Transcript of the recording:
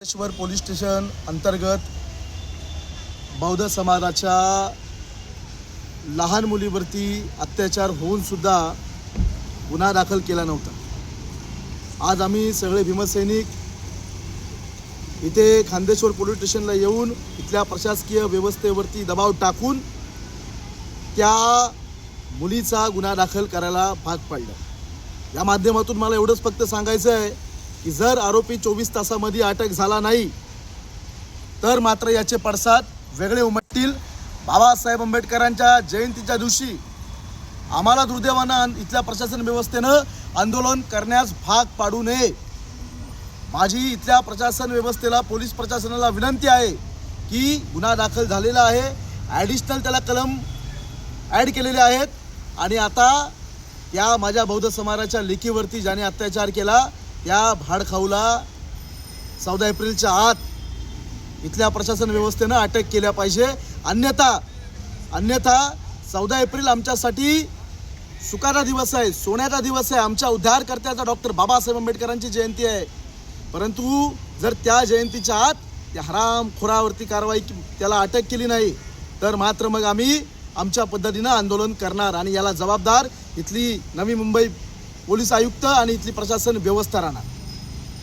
श्वर police station अंतर्गत बौद्ध समाजाच्या लहान मुलीवरती अत्याचार होऊन सुद्धा गुन्हा दाखल केला नव्हता. आज आम्ही सगळे भीमसैनिक इथे खांदेश्वर पोलीस स्टेशनला येऊन इथल्या प्रशासकीय व्यवस्थेवरती दबाव टाकून त्या मुलीचा गुन्हा दाखल करायला भाग पाडला. या माध्यमातून मला एवढंच फक्त सांगायचं आहे की जर आरोपी चोवीस तासामध्ये अटक झाला नाही तर मात्र याचे पडसाद वेगळे उमटतील. बाबासाहेब आंबेडकरांच्या जयंतीच्या दिवशी आम्हाला दुर्दैवानं इथल्या प्रशासन व्यवस्थेनं आंदोलन करण्यास भाग पाडू नये. माझी इथल्या प्रशासन व्यवस्थेला पोलीस प्रशासनाला विनंती आहे की गुन्हा दाखल झालेला आहे. ॲडिशनल त्याला कलम ॲड केलेले आहेत. आणि आता या माझ्या बौद्ध समाजाच्या लेखीवरती ज्याने अत्याचार केला त्या भाडखाऊला चौदा एप्रिलच्या आत इथल्या प्रशासन व्यवस्थेनं अटक केल्या पाहिजे. अन्यथा अन्यथा चौदा एप्रिल आमच्यासाठी सुखाचा दिवस आहे सोन्याचा दिवस आहे. आमच्या उद्धारकर्त्याचा डॉक्टर बाबासाहेब आंबेडकरांची जयंती आहे. परंतु जर त्या जयंतीच्या आत त्या हरामखोरावरती कारवाई त्याला अटक केली नाही तर मात्र मग आम्ही आमच्या पद्धतीनं आंदोलन करणार आणि याला जबाबदार इथली नवी मुंबई पोलीस आयुक्त आणि इथली प्रशासन व्यवस्था राहणार.